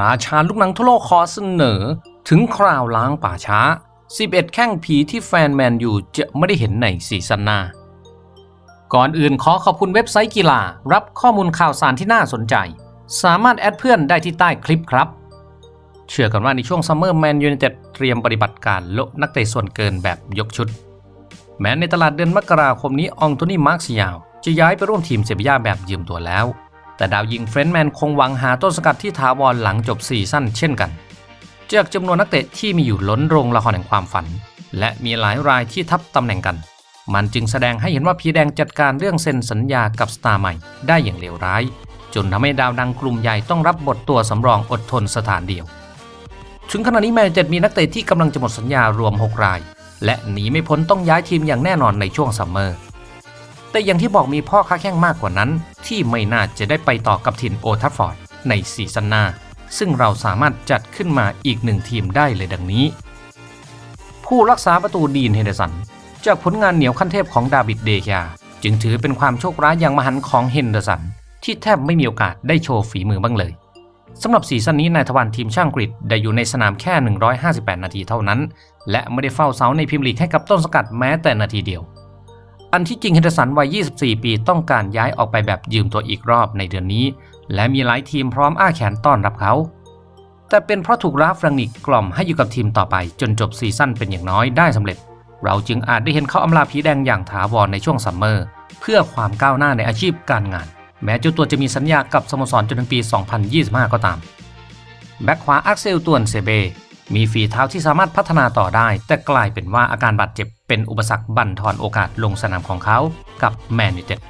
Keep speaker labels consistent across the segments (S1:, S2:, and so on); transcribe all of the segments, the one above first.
S1: ราชาลูกหนังทั่วโลกขอเสนอ ถึงคราวล้างป่าช้า 11 แข้งผีที่แฟนแมนยูจะไม่ได้เห็นในซีซั่นหน้า ก่อนอื่นขอขอบคุณเว็บไซต์กีฬา รับข้อมูลข่าวสารที่น่าสนใจ สามารถแอดเพื่อนได้ที่ใต้คลิปครับ เชื่อกันว่าในช่วงซัมเมอร์แมนยู i นเต็ดเตรียมปฏิบัติการโลนักเตะส่วนเกินแบบยกชุด แม้ในตลาดเดือนมกราคมนี้อองโตนี่มาร์คซิยาว จะย้ายไปร่วมทีมเซบียาแบบยืมตัวแล้ว แต่ดาวยิงเฟรนด์แมนคงหวังหาต้นสกัดที่ถาวรหลังจบซีซั่นเช่นกัน จากจำนวนนักเตะที่มีอยู่ล้นโรงละครแห่งความฝัน และมีหลายรายที่ทับตำแหน่งกัน มันจึงแสดงให้เห็นว่าพีแดงจัดการเรื่องเซ็นสัญญากับสตาร์ใหม่ได้อย่างเลวร้าย จนทำให้ดาวดังกลุ่มใหญ่ต้องรับบทตัวสำรองอดทนสถานเดียว ถึงขณะนี้แมนเจ็ดมีนักเตะที่กำลังจะหมดสัญญารวม 6 ราย และหนีไม่พ้นต้องย้ายทีมอย่างแน่นอนในช่วงซัมเมอร์ แต่อย่างที่บอกมีพ่อค้าแข้งมากกว่านั้น ที่ไม่น่าจะได้ไปต่อกับทินโอทัฟฟอร์ดในซีซั่นหน้า ซึ่งเราสามารถจัดขึ้นมาอีกหนึ่งทีมได้เลยดังนี้ ผู้รักษาประตูดีนเฮเดสัน จากผลงานเหนียวขั้นเทพของดาวิดเดคยา จึงถือเป็นความโชคร้ายอย่างมหันต์ของเฮนเดอร์สัน ที่แทบไม่มีโอกาสได้โชว์ฝีมือบ้างเลยสำหรับซีซั่นนี้นายทวารทีมช่างกรีดได้อยู่ในสนามแค่ 158 นาทีเท่านั้น และไม่ได้เฝ้าเสาในพรีเมียร์ลีกให้กับต้นสกัดแม้แต่นาทีเดียว อันที่จริงเฮนเดอร์สันวัย 24 ปีต้องการย้ายออกไปแบบยืมตัวอีกรอบในเดือนนี้ และมีหลายทีมพร้อมอ้าแขนต้อนรับเขา แต่เป็นเพราะถูกราฟรังนิกกล่อมให้อยู่กับทีมต่อไปจนจบซีซั่นเป็นอย่างน้อยได้สำเร็จ เราจึงอาจได้เห็นเขาอำลาผีแดงอย่างถาวรในช่วงซัมเมอร์ เพื่อความก้าวหน้าในอาชีพการงาน แม้เจ้าตัวจะมีสัญญากับสโมสรจนถึงปี 2025 ก็ตามแบ็คขวาอักเซลตวนเซเบ มีฝีเท้าที่สามารถพัฒนาต่อได้ แต่กลายเป็นว่าอาการบาดเจ็บเป็นอุปสรรคบั่นทอนโอกาสลงสนามของเขากับแมนยูเต็ด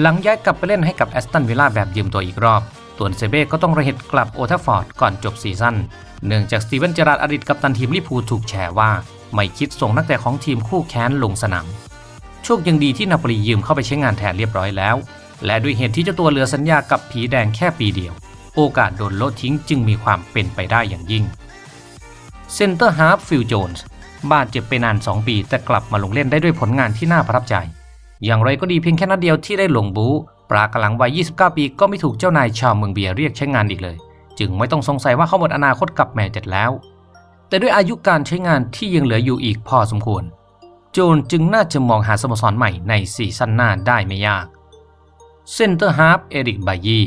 S1: หลังย้ายกลับไปเล่นให้กับแอสตันวิลล่าแบบยืมตัวอีกรอบ ตัวนเซเบ้ก็ต้องระเหตุกลับโอทัฟฟอร์ดก่อนจบซีซั่นเนื่องจากสตีเวนเจอราร์ดอดีตกัปตันทีมลิเวอร์พูลถูกแฉว่า ไม่คิดส่งนักเตะของทีมคู่แค้นลงสนามโชคยังดีที่นาปลียืมเข้าไปใช้งานแทนเรียบร้อยแล้ว และด้วยเหตุที่เจ้าตัวเหลือสัญญากับผีแดงแค่ปีเดียว โอกาสโดนโลดทิ้งจึงมีความเป็นไปได้อย่างยิ่ง เซนเตอร์ฮาร์ฟฟิลโจนส์บาดเจ็บไปนาน 2 ปี แต่กลับมาลงเล่นได้ด้วยผลงานที่น่าประทับใจ อย่างไรก็ดีเพียงแค่นัดเดียวที่ได้ลงบูปรากำลังวัย 29 ปีก็ไม่ถูกเจ้านายชาวเมืองเบียเรียกใช้งานอีกเลย จึงไม่ต้องสงสัยว่าเขาหมดอนาคตกับแมนเจ็ดแล้ว แต่ด้วยอายุการใช้งานที่ยังเหลืออยู่อีกพอสมควร โจนจึงน่าจะมองหาสโมสรใหม่ในซีซั่นหน้าได้ไม่ยากเซนเตอร์ฮาร์ฟเอริกบายี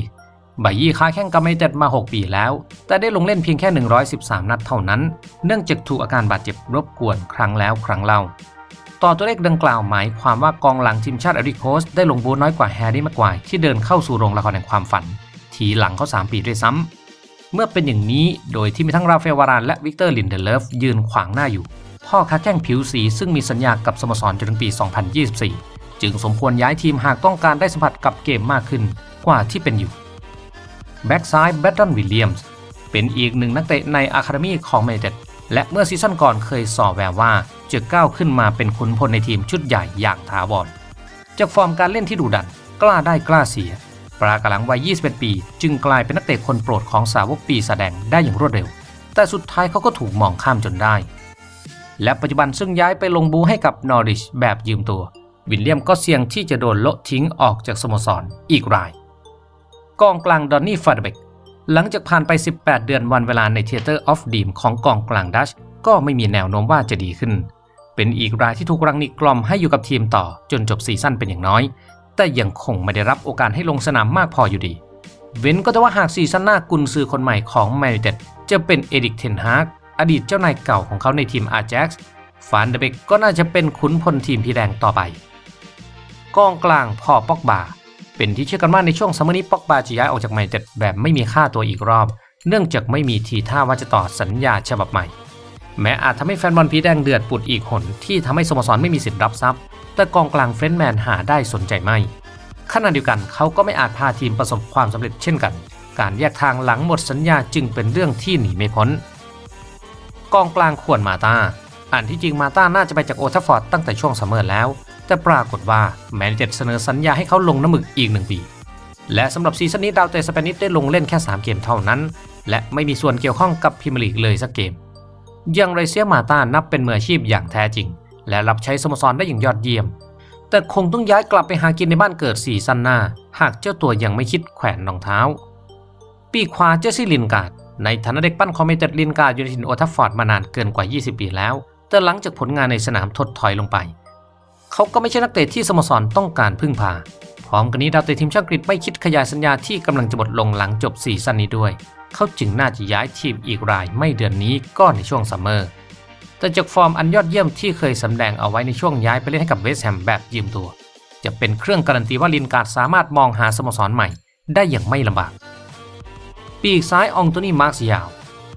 S1: บายี่ค้าแข่งกับไมเต็ดมา 6 ปีแล้ว แต่ได้ลงเล่นเพียงแค่ 113 นัดเท่านั้น เนื่องจากถูกอาการบาดเจ็บรบกวนครั้งแล้วครั้งเล่า ต่อตัวเลขดังกล่าวหมายความว่ากองหลังทีมชาติอริโคสได้ลงบูน้อยกว่าแฮร์รี่ม็กควาที่เดินเข้าสู่โรงละครแห่งความฝัน ทีหลังเขา 3 ปีด้วยซ้ำเมื่อเป็นอย่างนี้โดยที่มีทั้งราฟาเอลวารานและวิกเตอร์ลินเดเลฟยืนขวางหน้าอยู่ พ่อค้าแข่งผิวสีซึ่งมีสัญญากับสโมสรจนถึงปี 2024 จึงสมควรย้ายทีมหากต้องการได้สัมผัสกับเกมมากขึ้นกว่าที่เป็นอยู่ แบ็กซ้ายแบตตันวิลเลียมส์เป็นอีกหนึ่งนักเตะในอะคาเดมีของแมนเต็ดและเมื่อซีซั่นก่อนเคยส่อแววว่าจะก้าวขึ้นมาเป็นขุนพลในทีมชุดใหญ่อย่างถาวรจากฟอร์มการเล่นที่ดุดันกล้าได้กล้าเสียปรากหลังวัย 21 ปี จึงกลายเป็นนักเตะคนโปรดของสาวกปีแสดงได้อย่างรวดเร็ว แต่สุดท้ายเขาก็ถูกมองข้ามจนได้ และปัจจุบันซึ่งย้ายไปลงบูให้กับนอริชแบบยืมตัว วิลเลียมก็เสี่ยงที่จะโดนโละทิ้งออกจากสโมสรอีกราย กองกลางดอนนี่ฟาร์เบกหลังจากผ่านไป 18 เดือนวันเวลาในเทเตอร์ออฟดีมของกองกลางดัชก็ไม่มีแนวโน้มว่าจะดีขึ้น เป็นอีกรายที่ถูกรังนิกกล่อมให้อยู่กับทีมต่อจนจบซีซั่นเป็นอย่างน้อย แต่ยังคงไม่ได้รับโอกาสให้ลงสนามมากพออยู่ดี เว้นก็แต่ว่าหากซีซั่นหน้ากุนซือคนใหม่ของแมนยูเต็ดจะเป็นเอดิกเทนฮากอดีตเจ้านายเก่าของเขาในทีมอาร์แจ็กซ์ฟานเดเบกก็น่าจะเป็นขุนพลทีมพีแดงต่อไป กองกลางพอปอกบา เป็นที่เชื่อกันว่าในช่วงซัมเมอร์นี้ปอกบาจะย้ายออกจากแมนยูเต็ดแบบไม่มีค่าตัวอีกรอบ เนื่องจากไม่มีทีท่าว่าจะต่อสัญญาฉบับใหม่ แม้อาจทำให้แฟนบอลผีแดงเดือดปุดอีกหนที่ทำให้สโมสรไม่มีสิทธิ์รับทรัพย์ แต่กองกลางเฟรนด์แมนหาได้สนใจไม่ขณะเดียวกันเขาก็ไม่อาจพาทีมประสบความสำเร็จเช่นกัน การแยกทางหลังหมดสัญญาจึงเป็นเรื่องที่หนีไม่พ้น กองกลางควรมาตาอันที่จริงมาตาน่าจะไปจากโอทัฟฟอร์ดตั้งแต่ช่วงซัมเมอร์แล้ว แต่ปรากฏว่าแมนเจ็ดเสนอสัญญาให้เขาลงน้ำหมึกอีกหนึ่งปี และสำหรับซีซั่นนี้ดาวเตะสเปนิสได้ลงเล่นแค่ 3 เกมเท่านั้น และไม่มีส่วนเกี่ยวข้องกับพรีเมียร์ลีกเลยสักเกมยังไรเซียมาตานับเป็นมืออาชีพอย่างแท้จริง และรับใช้สโมสรได้อย่างยอดเยี่ยม แต่คงต้องย้ายกลับไปหากินในบ้านเกิดซีซั่นหน้า หากเจ้าตัวยังไม่คิดแขวนรองเท้า ปีกขวาเจสซี่ลินการ์ดในฐานะเด็กปั้นคอมเมเตดลินการ์ดยู่ในทีมโอทัฟฟอร์ดมานานเกินกว่า 20 ปีแล้ว แต่หลังจากผลงานในสนามถดถอยลงไป เขาก็ไม่ใช่นักเตะที่สโมสรต้องการพึ่งพา พร้อมกันนี้ดาวเตะทีมชาติอังกฤษไม่คิดขยายสัญญาที่กำลังจะหมดลงหลังจบซีซั่นนี้ด้วย เขาจึงน่าจะย้ายทีมอีกรายไม่เดือนนี้ก็ในช่วงซัมเมอร์ แต่จากฟอร์มอันยอดเยี่ยมที่เคยสำแดงเอาไว้ในช่วงย้ายไปเล่นให้กับเวสต์แฮมแบบยืมตัว จะเป็นเครื่องการันตีว่าลินการ์ดสามารถมองหาสโมสรใหม่ ได้อย่างไม่ลำบาก ปีกซ้ายอองโตนีมาร์ซิยาว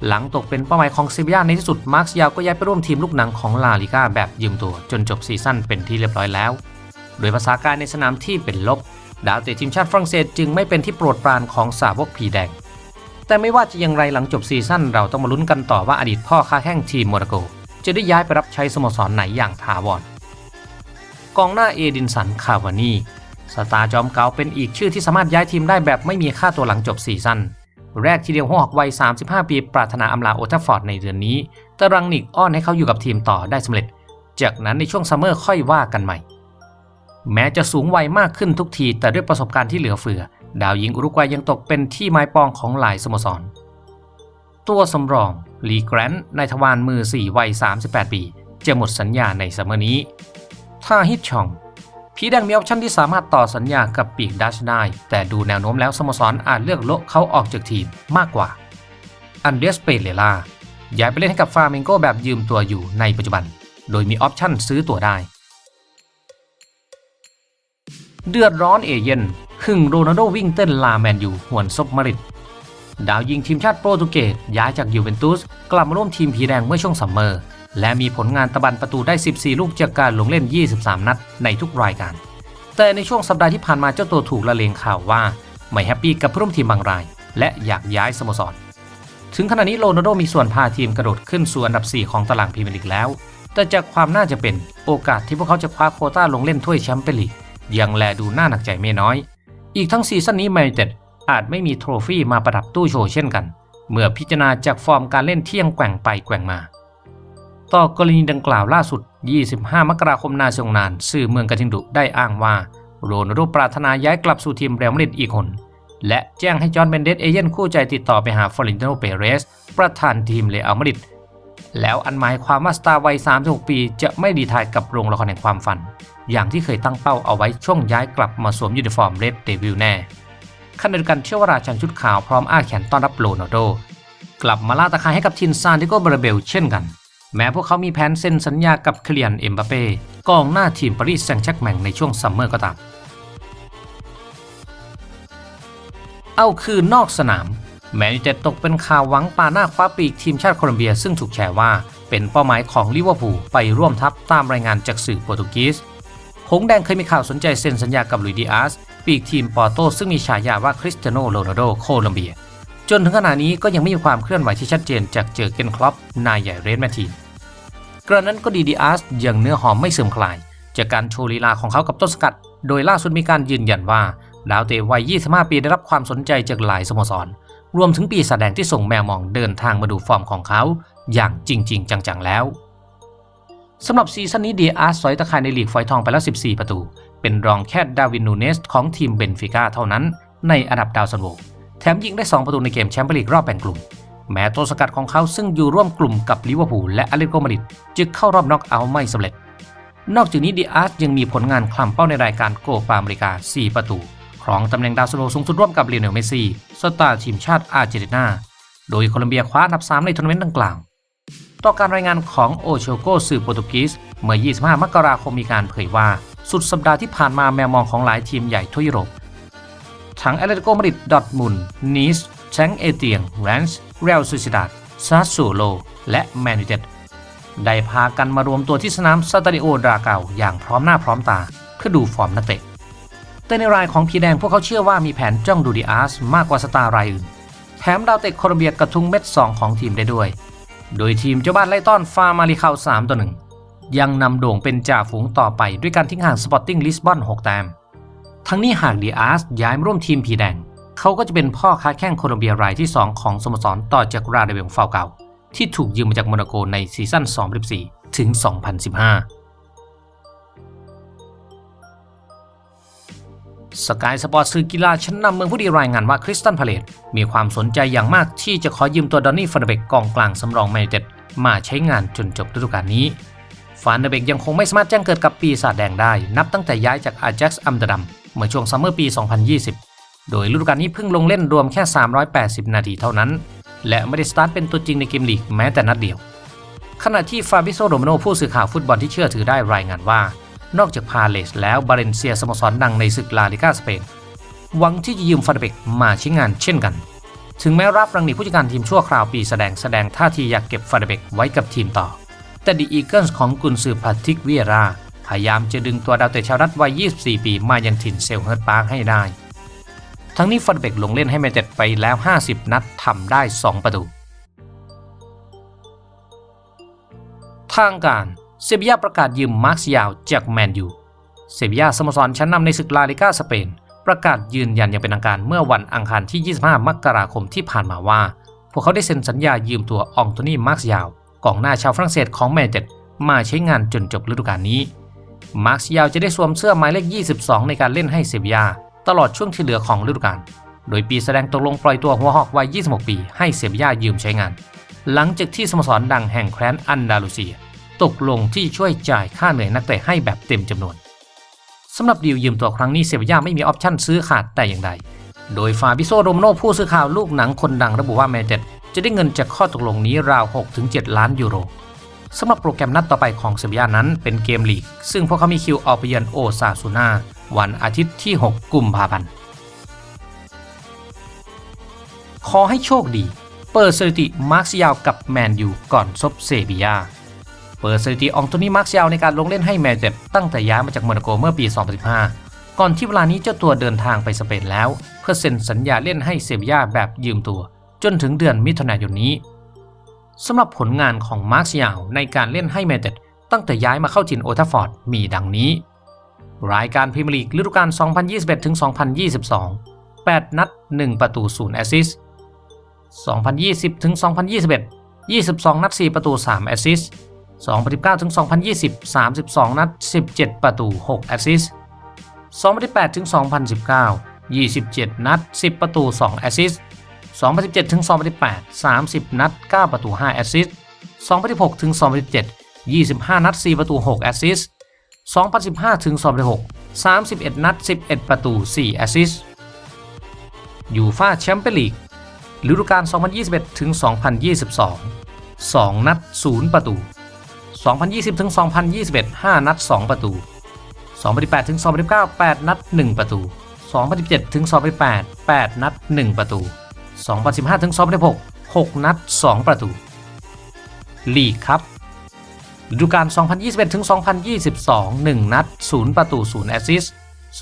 S1: หลังตกเป็นเป้าหมายของเซบียาในที่สุดมาร์คซิยาวก็ย้ายไปร่วมทีมลูกหนังของลาลิก้าแบบยืมตัวจนจบซีซั่นเป็นที่เรียบร้อยแล้ว โดยภาษาการในสนามที่เป็นลบ ดาวเตะทีมชาติฝรั่งเศสจึงไม่เป็นที่โปรดปรานของสาวกผีแดง แต่ไม่ว่าจะอย่างไรหลังจบซีซั่นเราต้องมาลุ้นกันต่อว่าอดีตพ่อค้าแข้งทีมโมนาโก จะได้ย้ายไปรับใช้สโมสรไหนอย่างถาวรกองหน้าเอดินสันคาวานีสตาร์จอมเก่าเป็นอีกชื่อที่สามารถย้ายทีมได้แบบไม่มีค่าตัวหลังจบซีซั่น แรกทีเดียวหัวหอกวัย 35 ปีปรารถนาอำลาโอทัฟฟอร์ดในเดือนนี้แต่รังนิกอ้อนให้เขาอยู่กับทีมต่อได้สำเร็จ จากนั้นในช่วงซัมเมอร์ค่อยว่ากันใหม่ แม้จะสูงวัยมากขึ้นทุกทีแต่ด้วยประสบการณ์ที่เหลือเฟือ ดาวยิงอุรุกวัยยังตกเป็นที่ไม้ปองของหลายสโมสร ตัวสำรองลีแกรนท์ในทวารมือ 4 วัย 38 ปี จะหมดสัญญาในซัมเมอร์นี้ท่าฮิตชอง ผีแดงมีออปชั่นที่สามารถต่อสัญญากับปีกดัชได้ แต่ดูแนวโน้มแล้วสโมสรอาจเลือกโละเขาออกจากทีมมากกว่า อันเดรสเปเลล่าย้ายไปเล่นให้กับฟาร์มิงโกแบบยืมตัวอยู่ในปัจจุบัน โดยมีออปชั่นซื้อตัวได้ เดือดร้อนเอเย่นหึ่งโรนัลโดวิ่งเต้นลาแมนยูหวนซบมาริดดาวยิงทีมชาติโปรตุเกสย้ายจากยูเวนตุสกลับมาร่วมทีมผีแดงเมื่อช่วงซัมเมอร์ และมีผลงานตะบันประตูได้ 14 ลูกจากการลงเล่น 23 นัดในทุกรายการ แต่ในช่วงสัปดาห์ที่ผ่านมาเจ้าตัวถูกละเลงข่าวว่า ไม่แฮปปี้กับร่วมทีมบางราย และอยากย้ายสโมสร ถึงขณะนี้โรนัลโดมีส่วนพาทีมกระโดดขึ้นสู่อันดับ 4 ของตารางพรีเมียร์ลีกแล้ว แต่จากความน่าจะเป็นโอกาสที่พวกเขาจะคว้าโคต้าลงเล่นถ้วยแชมเปี้ยนลีกยังแลดูน่าหนักใจไม่น้อย อีกทั้งซีซั่นนี้แมนยูไนเต็ดอาจไม่มีโทรฟี่มาประดับตู้โชว์เช่นกัน เมื่อพิจารณาจากฟอร์มการเล่นเที่ยงแกว่งไปแกว่งมา ต่อกรณีดังกล่าวล่าสุด 25 มกราคมนาชงนาน สื่อเมืองกาทิงดุได้อ้างว่าโรนโดปรารถนาย้ายกลับสู่ทีมเรอัลมาดริดอีกคน และแจ้งให้จอห์นเบนเดสเอเย่นคู่ใจติดต่อไปหาฟลอเรนติโนเปเรส ประธานทีมเรอัลมาดริดแล้วอันหมายความว่าสตาร์วัย 36 ปีจะไม่ดีทายกับโรงละครแห่งความฝัน อย่างที่เคยตั้งเป้าเอาไว้ช่วงย้ายกลับมาสวมยูนิฟอร์มเรดเดวิลแน่ขณะเดียวกันเชื่อว่าราชันชุดขาวพร้อมอ้าแขนต้อนรับโรนัลโด กลับมาล่าตะคายให้กับทีมซานติโกบราเบลเช่นกัน แม้พวกเขามีแผนเซ็นสัญญากับเคลียนเอ็มบาเป้กองหน้าทีมปารีสแซงต์แชกแมงในช่วงซัมเมอร์ก็ตาม เอาคืนนอกสนาม แมนยูเต็ดตกเป็นข่าวหวังปาหน้าคว้าปีกทีมชาติโคลอมเบียซึ่งถูกแชร์ว่า เป็นเป้าหมายของลิเวอร์พูลไปร่วมทัพตามรายงานจากสื่อโปรตุเกสหงแดงเคยมีข่าวสนใจเซ็นสัญญากับลุยดิอาสปีกทีมปอร์โตซึ่งมีฉายาว่าคริสเตียโนโรนัลโดโคลอมเบีย จนถึงขณะนี้ก็ยังไม่มีความเคลื่อนไหวที่ชัดเจนจากเจอเกนคลอปนายใหญ่เรนแมททีนกระนั้นก็ดีดิอาร์สยังเนื้อหอมไม่เสื่อมคลาย จากการโชว์ลีลาของเขากับต้นสกัด โดยล่าสุดมีการยืนยันว่า ดาวเตะวัย 25 ปีได้รับความสนใจจากหลายสโมสร รวมถึงปีศาจแดงที่ส่งแมวมองเดินทางมาดูฟอร์มของเขา อย่างจริง ๆ จัง ๆ แล้วสำหรับซีซั่นนี้ดีอาร์สอยตะคายในลีกฝอยทองไปแล้ว 14 ประตู เป็นรองแค่ดาวินนูเนสของทีมเบนฟิก้าเท่านั้น ในอันดับดาวซันโว แถมยิงได้ 2 ประตูในเกมแชมเปี้ยนลีกรอบแบ่งกลุ่ม แม้ตัวสกัดของเขาซึ่งอยู่ร่วมกลุ่มกับลิเวอร์พูลและอาเลติโกมาริดจึงเข้ารอบน็อกเอาท์ไม่สำเร็จ นอกจากนี้ดีอาร์สยังมีผลงานคลำเป้าในรายการโกปาอเมริกา 4 ประตูครองตำแหน่งดาวซันโวสูงสุดร่วมกับเลียนเนลเมสซี่ สตาร์ทีมชาติอาร์เจนตินา โดยโคลอมเบียคว้าอันดับ 3 ในทัวร์นาเมนต์ดังกล่าว ต่อการรายงานของโอโชโกสื่อโปรตุเกสเมื่อ 25 มกราคมมีการเผยว่า สุดสัปดาห์ที่ผ่านมาแมวมองของหลายทีมใหญ่ทั่วยุโรป ทั้งแอตเลติโกมาดริดดอทมุนนีสแชงเอเตียงแรนส์เรลซูซิดาดซาสโซโล และแมนยูเต็ดได้พากันมารวมตัวที่สนามสตาดิโอดราเกาอย่างพร้อมหน้าพร้อมตา เพื่อดูฟอร์มนักเตะ แต่ในรายของพีแดงพวกเขาเชื่อว่ามีแผนจ้องดูดีอาร์สมากกว่าสตาร์รายอื่น แถมดาวเตะโคลอมเบียกระทุ้งเม็ด 2 ของทีมได้ด้วย โดยทีมเจ้าบ้านไล่ต้อนฟาร์มาริคา3ต่อ1ยังนำโด่งเป็นจ่าฝูงต่อไปด้วยการทิ้งห่างสปอร์ติ้งลิสบอน 6 แต้ม ทั้งนี้หากดีอาร์สย้ายมาร่วมทีมพีแดง เขาก็จะเป็นพ่อค้าแข้งโคลอมเบียรายที่ 2 ของสโมสรต่อจากราเดเวลฟาวเกาที่ถูกยืมมาจากโมนาโกในซีซั่น 2014 ถึง 2015 สกายสปอร์ตสื่อกีฬาชั้นนำเมืองผู้ดีรายงานว่าคริสตันพาเลตมีความสนใจอย่างมากที่จะขอยืมตัวดอนนี่ฟันเดเบกกองกลางสำรองแมนยูไนเต็ดมาใช้งานจนจบฤดูกาลนี้ฟันเดเบกยังคงไม่สามารถแจ้งเกิดกับปีศาจแดงได้ นับตั้งแต่ย้ายจากอา a x อัมสเตอร์ดัม เมื่อช่วงซัมเมอร์ปี 2020 โดยฤดูกาลนี้เพิ่งลงเล่นรวมแค่ 380 นาทีเท่านั้น และไม่ได้สตาร์ทเป็นตัวจริงในเกมลีกแม้แต่นัดเดียว ขณะที่ฟาบิโซโรมโนผู้สื่อข่าวฟุตบอลที่เชื่อถือได้รายงานว่า นอกจากพาเลสแล้วบาเลนเซียสโมสรดังในศึกลาลิกาสเปนหวังที่จะยืมฟาเดเบกมาใช้งานเช่นกัน ถึงแม้รับรังหนีผู้จัดการทีมชั่วคราวปีแสดงแสดงท่าทีอยากเก็บฟาเดเบกไว้กับทีมต่อ แต่ดีอีเกิลส์ของกุนซือพาทิกเวียรา พยายามจะดึงตัวดาวเตะชาวรัฐวัย 24 ปีมายังถิ่นเซลเฮิร์ตปาร์คให้ได้ ทั้งนี้ฟาเดเบกลงเล่นให้แมนเต็ดไปแล้ว 50 นัดทำได้ 2 ประตู ทางการเซบียาประกาศยืมมาร์คยาวจากแมนยูเซบียาสโมสรชั้นนำในศึกลาลิกาสเปน ประกาศยืนยันอย่างเป็นทางการเมื่อวันอังคารที่ 25 มกราคมที่ผ่านมาว่า พวกเขาได้เซ็นสัญญายืมตัวอองโตนี่มาร์คยาวกองหน้าชาวฝรั่งเศสของแมนเชสเตอร์มาใช้งานจนจบฤดูกาลนี้ มาร์คยาวจะได้สวมเสื้อหมายเลข 22 ในการเล่นให้เซบียา ตลอดช่วงที่เหลือของฤดูกาล โดยปีแสดงตกลงปล่อยตัวหัวหอกวัย 26 ปี ให้เซบียายืมใช้งาน หลังจากที่สโมสรดังแห่งแคว้นอันดาลูเซีย ตกลงที่ช่วยจ่ายค่าเหนื่อยนักเตะให้แบบเต็มจำนวนสำหรับดีลยืมตัวครั้งนี้เซบียาไม่มีออปชั่นซื้อขาดแต่อย่างใด โดยฟาบิโซโรมโนผู้สื่อข่าวลูกหนังคนดังระบุว่าแมนเชสเตอร์จะได้เงินจากข้อตกลงนี้ราว 6-7 ล้านยูโร สำหรับโปรแกรมนัดต่อไปของเซบียานั้นเป็นเกมลีก ซึ่งพวกเขามีคิวออกไปเยือนโอซาซูนาวันอาทิตย์ที่ 6 กุมภาพันธ์ ขอให้โชคดี เปิดสถิติมาร์คซิยาวกับแมนยูก่อนซบเซบียาเปิดสถิติอองโตนี่มาร์คซิยาวในการลงเล่นให้แมนเชสเตอร์ตั้งแต่ย้ายมาจากโมนาโกเมื่อปี 2015 ก่อนที่เวลานี้เจ้าตัวเดินทางไปสเปนแล้ว เพื่อเซ็นสัญญาเล่นให้เซบียาแบบยืมตัว จนถึงเดือนมิถุนายนนี้ สำหรับผลงานของมาร์คซิยาวในการเล่นให้แมนเชสเตอร์ตั้งแต่ย้ายมาเข้าถิ่นโอทัฟฟอร์ดมีดังนี้ รายการพรีเมียร์ลีกฤดูกาล 2021-2022 8 นัด 1 ประตู 0 แอสซิสต์2020ถึง2021 22 นัด 4 ประตู 3 แอสซิสต์2019ถึง2020 32 นัด 17 ประตู 6 แอสซิสต์2018ถึง2019 27 นัด 10 ประตู 2 แอสซิสต์ 2017ถึง2018 30 นัด 9 ประตู 5 แอสซิสต์2016ถึง2017 25 นัด 4 ประตู 6 แอสซิสต์2015ถึง2016 31 นัด 11 ประตู 4 แอสซิสต์ยูฟ่าแชมเปี้ยนลีกฤดูกาล2021ถึง2022 2 นัด 0 ประตู 2020ถึง2021 5 นัด 2 ประตู 2018ถึง2019 8 นัด 1 ประตู 2017ถึง2018 8 นัด 1 ประตู 2015ถึง2016 6 นัด 2 ประตู ลีกครับฤดูกาล2021ถึง2022 1 นัด 0 ประตู 0 แอสซิสต์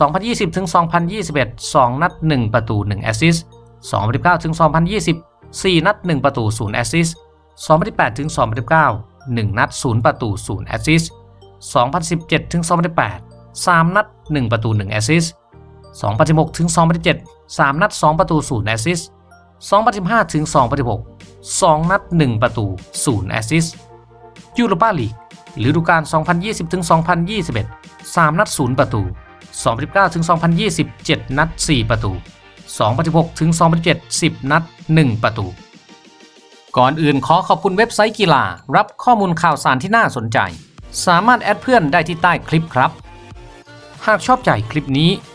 S1: 2020ถึง2021 2 นัด 1 ประตู 1 แอสซิสต์2019ถึง2020 4 นัด 1 ประตู 0 แอสซิสต์2018ถึง2019 1 นัด 0 ประตู 0 แอสซิสต์2017ถึง2018 3 นัด 1 ประตู 1 แอสซิสต์2016ถึง2017 3 นัด 2 ประตู 0 แอสซิสต์ 2015ถึง2016 2 นัด 1 ประตู 0 แอสซิสต์ยูโรปาลีกฤดูกาล2020ถึง2021 3 นัด 0 ประตู 2019ถึง2020 7 นัด 4 ประตู 2016ถึง2017 10 นัด 1 ประตู ก่อนอื่นขอขอบคุณเว็บไซต์กีฬา รับข้อมูลข่าวสารที่น่าสนใจ สามารถแอดเพื่อนได้ที่ใต้คลิปครับ หากชอบใจคลิปนี้